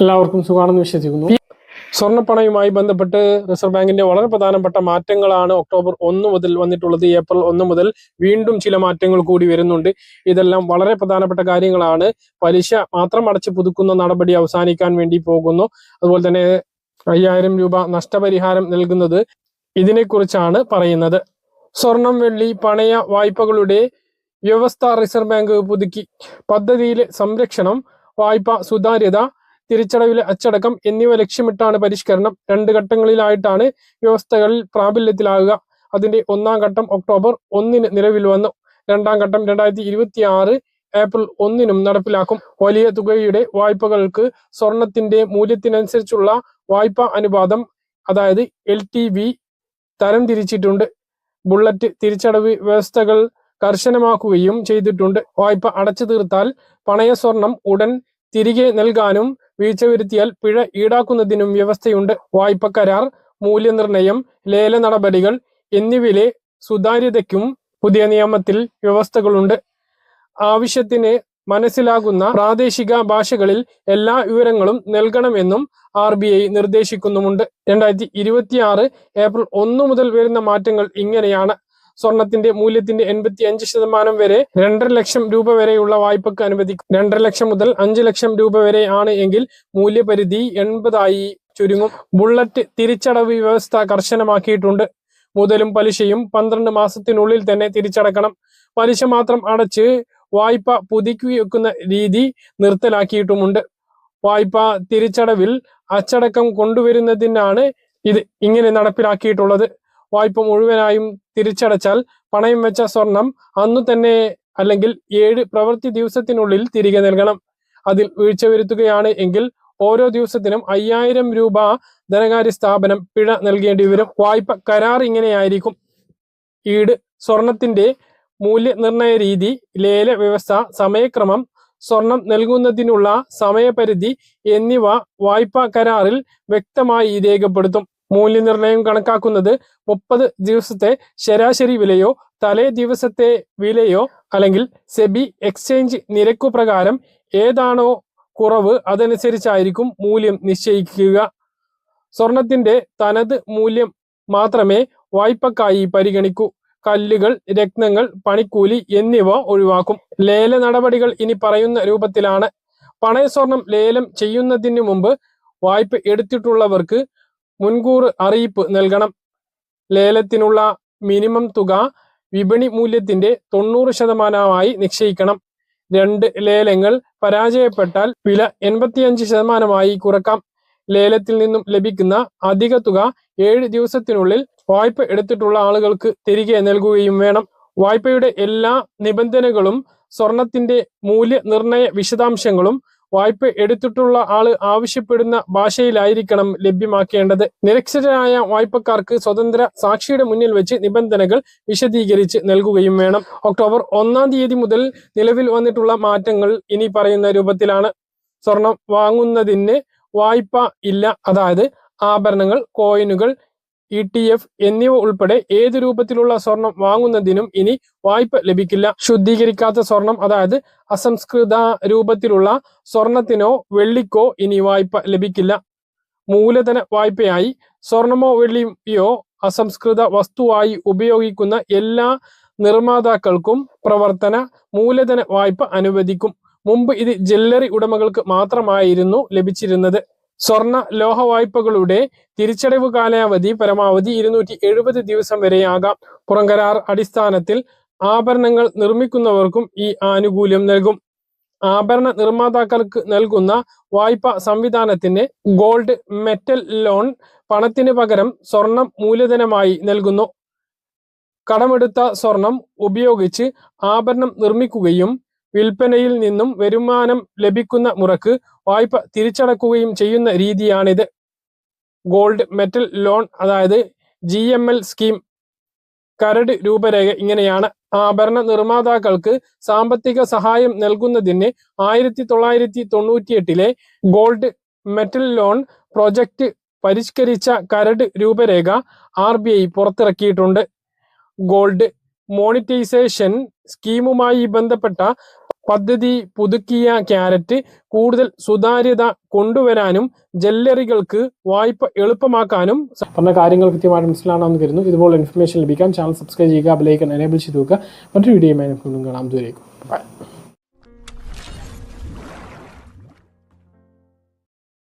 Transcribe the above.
എല്ലാവർക്കും സുഖമാണെന്ന് വിശ്വസിക്കുന്നു. സ്വർണപ്പണയുമായി ബന്ധപ്പെട്ട് റിസർവ് ബാങ്കിന്റെ വളരെ പ്രധാനപ്പെട്ട മാറ്റങ്ങളാണ് ഒക്ടോബർ ഒന്ന് മുതൽ വന്നിട്ടുള്ളത്. ഏപ്രിൽ ഒന്ന് മുതൽ വീണ്ടും ചില മാറ്റങ്ങൾ കൂടി വരുന്നുണ്ട്. ഇതെല്ലാം വളരെ പ്രധാനപ്പെട്ട കാര്യങ്ങളാണ്. പലിശ മാത്രം അടച്ച് പുതുക്കുന്ന നടപടി അവസാനിക്കാൻ വേണ്ടി പോകുന്നു. അതുപോലെ തന്നെ അയ്യായിരം രൂപ നഷ്ടപരിഹാരം നൽകുന്നത് ഇതിനെക്കുറിച്ചാണ് പറയുന്നത്. സ്വർണം വെള്ളി പണയ വായ്പകളുടെ വ്യവസ്ഥ റിസർവ് ബാങ്ക് പുതുക്കി. പദ്ധതിയിലെ സംരക്ഷണം വായ്പ സുതാര്യത തിരിച്ചടവിലെ അച്ചടക്കം എന്നിവ ലക്ഷ്യമിട്ടാണ് പരിഷ്കരണം. രണ്ട് ഘട്ടങ്ങളിലായിട്ടാണ് വ്യവസ്ഥകളിൽ പ്രാബല്യത്തിലാകുക. അതിന്റെ ഒന്നാം ഘട്ടം ഒക്ടോബർ ഒന്നിന് നിലവിൽ വന്നു. രണ്ടാം ഘട്ടം രണ്ടായിരത്തി ഇരുപത്തി ആറ് ഏപ്രിൽ ഒന്നിനും നടപ്പിലാക്കും. വലിയ തുകയുടെ വായ്പകൾക്ക് സ്വർണത്തിന്റെ മൂല്യത്തിനനുസരിച്ചുള്ള വായ്പാ അനുപാതം അതായത് എൽ ടി വി തരം തിരിച്ചിട്ടുണ്ട്. ബുള്ളറ്റ് തിരിച്ചടവ് വ്യവസ്ഥകൾ കർശനമാക്കുകയും ചെയ്തിട്ടുണ്ട്. വായ്പ അടച്ചു തീർത്താൽ പണയ സ്വർണം ഉടൻ തിരികെ നൽകാനും വീഴ്ച വരുത്തിയാൽ പിഴ ഈടാക്കുന്നതിനും വ്യവസ്ഥയുണ്ട്. വായ്പ കരാർ മൂല്യനിർണയം ലേല നടപടികൾ എന്നിവയിലെ സുതാര്യതയ്ക്കും പുതിയ നിയമത്തിൽ വ്യവസ്ഥകളുണ്ട്. ആവശ്യത്തിന് മനസ്സിലാകുന്ന പ്രാദേശിക ഭാഷകളിൽ എല്ലാ വിവരങ്ങളും നൽകണമെന്നും ആർ ബി ഐ നിർദ്ദേശിക്കുന്നുമുണ്ട്. രണ്ടായിരത്തി ഇരുപത്തിയാറ് ഏപ്രിൽ ഒന്ന് മുതൽ വരുന്ന മാറ്റങ്ങൾ ഇങ്ങനെയാണ്. സ്വർണത്തിന്റെ മൂല്യത്തിന്റെ എൺപത്തി അഞ്ച് ശതമാനം വരെ രണ്ടര ലക്ഷം രൂപ വരെയുള്ള വായ്പക്ക് അനുവദിക്കും രണ്ടര ലക്ഷം മുതൽ അഞ്ച് ലക്ഷം രൂപ വരെ ആണ് എങ്കിൽ മൂല്യപരിധി എൺപതായി ചുരുങ്ങും. ബുള്ളറ്റ് തിരിച്ചടവ് വ്യവസ്ഥ കർശനമാക്കിയിട്ടുണ്ട്. മുതലും പലിശയും പന്ത്രണ്ട് മാസത്തിനുള്ളിൽ തന്നെ തിരിച്ചടക്കണം. പലിശ മാത്രം അടച്ച് വായ്പ പുതുക്കി വെക്കുന്ന രീതി നിർത്തലാക്കിയിട്ടുമുണ്ട്. വായ്പ തിരിച്ചടവിൽ അച്ചടക്കം കൊണ്ടുവരുന്നതിനാണ് ഇത് ഇങ്ങനെ നടപ്പിലാക്കിയിട്ടുള്ളത്. വായ്പ മുഴുവനായും തിരിച്ചടച്ചാൽ പണയം വെച്ച സ്വർണം അന്നു തന്നെ അല്ലെങ്കിൽ ഏഴ് പ്രവൃത്തി ദിവസത്തിനുള്ളിൽ തിരികെ നൽകണം. അതിൽ വീഴ്ച വരുത്തുകയാണ് എങ്കിൽ ഓരോ ദിവസത്തിനും അയ്യായിരം രൂപ ധനകാര്യ സ്ഥാപനം പിഴ നൽകേണ്ടി വരും. വായ്പ കരാർ ഇങ്ങനെയായിരിക്കും. ഈട് സ്വർണത്തിന്റെ മൂല്യനിർണയ രീതി ലേല വ്യവസ്ഥ സമയക്രമം സ്വർണം നൽകുന്നതിനുള്ള സമയപരിധി എന്നിവ വായ്പാ കരാറിൽ വ്യക്തമായി രേഖപ്പെടുത്തും. മൂല്യനിർണയം കണക്കാക്കുന്നത് മുപ്പത് ദിവസത്തെ ശരാശരി വിലയോ തലേ ദിവസത്തെ വിലയോ അല്ലെങ്കിൽ സെബി എക്സ്ചേഞ്ച് നിരക്കു പ്രകാരം ഏതാണോ കുറവ് അതനുസരിച്ചായിരിക്കും മൂല്യം നിശ്ചയിക്കുക. സ്വർണത്തിന്റെ തനത് മൂല്യം മാത്രമേ വായ്പക്കായി പരിഗണിക്കൂ. കല്ലുകൾ രത്നങ്ങൾ പണിക്കൂലി എന്നിവ ഒഴിവാക്കും. ലേല നടപടികൾ ഇനി പറയുന്ന രൂപത്തിലാണ്. പണയ സ്വർണം ലേലം ചെയ്യുന്നതിന് മുമ്പ് വായ്പ എടുത്തിട്ടുള്ളവർക്ക് മുൻകൂർ അറിയിപ്പ് നൽകണം. ലേലത്തിനുള്ള മിനിമം തുക വിപണി മൂല്യത്തിന്റെ തൊണ്ണൂറ് ശതമാനമായി നിശ്ചയിക്കണം. രണ്ട് ലേലങ്ങൾ പരാജയപ്പെട്ടാൽ വില എൺപത്തിയഞ്ച് ശതമാനമായി കുറക്കാം. ലേലത്തിൽ നിന്നും ലഭിക്കുന്ന അധിക തുക ഏഴ് ദിവസത്തിനുള്ളിൽ വായ്പ എടുത്തിട്ടുള്ള ആളുകൾക്ക് തിരികെ നൽകുകയും വേണം. വായ്പയുടെ എല്ലാ നിബന്ധനകളും സ്വർണത്തിന്റെ മൂല്യനിർണയ വിശദാംശങ്ങളും വായ്പ എടുത്തിട്ടുള്ള ആൾ ആവശ്യപ്പെടുന്ന ഭാഷയിലായിരിക്കണം ലഭ്യമാക്കേണ്ടത്. നിരക്ഷരായ വായ്പക്കാർക്ക് സ്വതന്ത്ര സാക്ഷിയുടെ മുന്നിൽ വെച്ച് നിബന്ധനകൾ വിശദീകരിച്ച് നൽകുകയും വേണം. ഒക്ടോബർ ഒന്നാം തീയതി മുതൽ നിലവിൽ വന്നിട്ടുള്ള മാറ്റങ്ങൾ ഇനി പറയുന്ന രൂപത്തിലാണ്. സ്വർണം വാങ്ങുന്നതിന് വായ്പ ഇല്ല. അതായത് ആഭരണങ്ങൾ കോയിനുകൾ ഇ ടി എഫ് എന്നിവ ഉൾപ്പെടെ ഏത് രൂപത്തിലുള്ള സ്വർണം വാങ്ങുന്നതിനും ഇനി വായ്പ ലഭിക്കില്ല. ശുദ്ധീകരിക്കാത്ത സ്വർണം അതായത് അസംസ്കൃത രൂപത്തിലുള്ള സ്വർണത്തിനോ വെള്ളിക്കോ ഇനി വായ്പ ലഭിക്കില്ല. മൂലധന വായ്പയായി സ്വർണമോ വെള്ളിയോ അസംസ്കൃത വസ്തുവായി ഉപയോഗിക്കുന്ന എല്ലാ നിർമ്മാതാക്കൾക്കും പ്രവർത്തന മൂലധന വായ്പ അനുവദിക്കും. മുമ്പ് ഇത് ജ്വല്ലറി ഉടമകൾക്ക് മാത്രമായിരുന്നു ലഭിച്ചിരുന്നത്. സ്വർണ ലോഹ വായ്പകളുടെ തിരിച്ചടവ് കാലാവധി പരമാവധി ഇരുന്നൂറ്റി എഴുപത് ദിവസം വരെയാകാം. പുറംകരാർ അടിസ്ഥാനത്തിൽ ആഭരണങ്ങൾ നിർമ്മിക്കുന്നവർക്കും ഈ ആനുകൂല്യം നൽകും. ആഭരണ നിർമ്മാതാക്കൾക്ക് നൽകുന്ന വായ്പ സംവിധാനത്തിന് ഗോൾഡ് മെറ്റൽ ലോൺ പണത്തിന് പകരം സ്വർണം മൂലധനമായി നൽകുന്നു. കടമെടുത്ത സ്വർണം ഉപയോഗിച്ച് ആഭരണം നിർമ്മിക്കുകയും വിൽപ്പനയിൽ നിന്നും വരുമാനം ലഭിക്കുന്ന മുറക്ക് വായ്പ തിരിച്ചടക്കുകയും ചെയ്യുന്ന രീതിയാണിത്. ഗോൾഡ് മെറ്റൽ ലോൺ അതായത് ജി എം എൽ സ്കീം കരട് രൂപരേഖ ഇങ്ങനെയാണ്. ആഭരണ നിർമ്മാതാക്കൾക്ക് സാമ്പത്തിക സഹായം നൽകുന്നതിന് ആയിരത്തി തൊള്ളായിരത്തി തൊണ്ണൂറ്റിയെട്ടിലെ ഗോൾഡ് മെറ്റൽ ലോൺ പ്രൊജക്ട് പരിഷ്കരിച്ച കരട് രൂപരേഖ ആർ ബി ഐ പുറത്തിറക്കിയിട്ടുണ്ട്. ഗോൾഡ് മോണിറ്റൈസേഷൻ സ്കീമുമായി ബന്ധപ്പെട്ട പദ്ധതി പുതുക്കിയ ക്യാരറ്റ് കൂടുതൽ സുതാര്യത കൊണ്ടുവരാനും ജല്ലറികൾക്ക് വായ്പ എളുപ്പമാക്കാനും പറഞ്ഞ കാര്യങ്ങൾ കൃത്യമായിട്ട് മനസ്സിലാണെന്ന് കരുതുന്നു. ഇതുപോലെ ഇൻഫർമേഷൻ ലഭിക്കാൻ ചാനൽ സബ്സ്ക്രൈബ് ചെയ്യുക ബെലൈക്കൺ എനേബിൾ ചെയ്ത് വെക്കുക മറ്റൊരു നമുക്ക് കാണാം. ദൂരേക്കും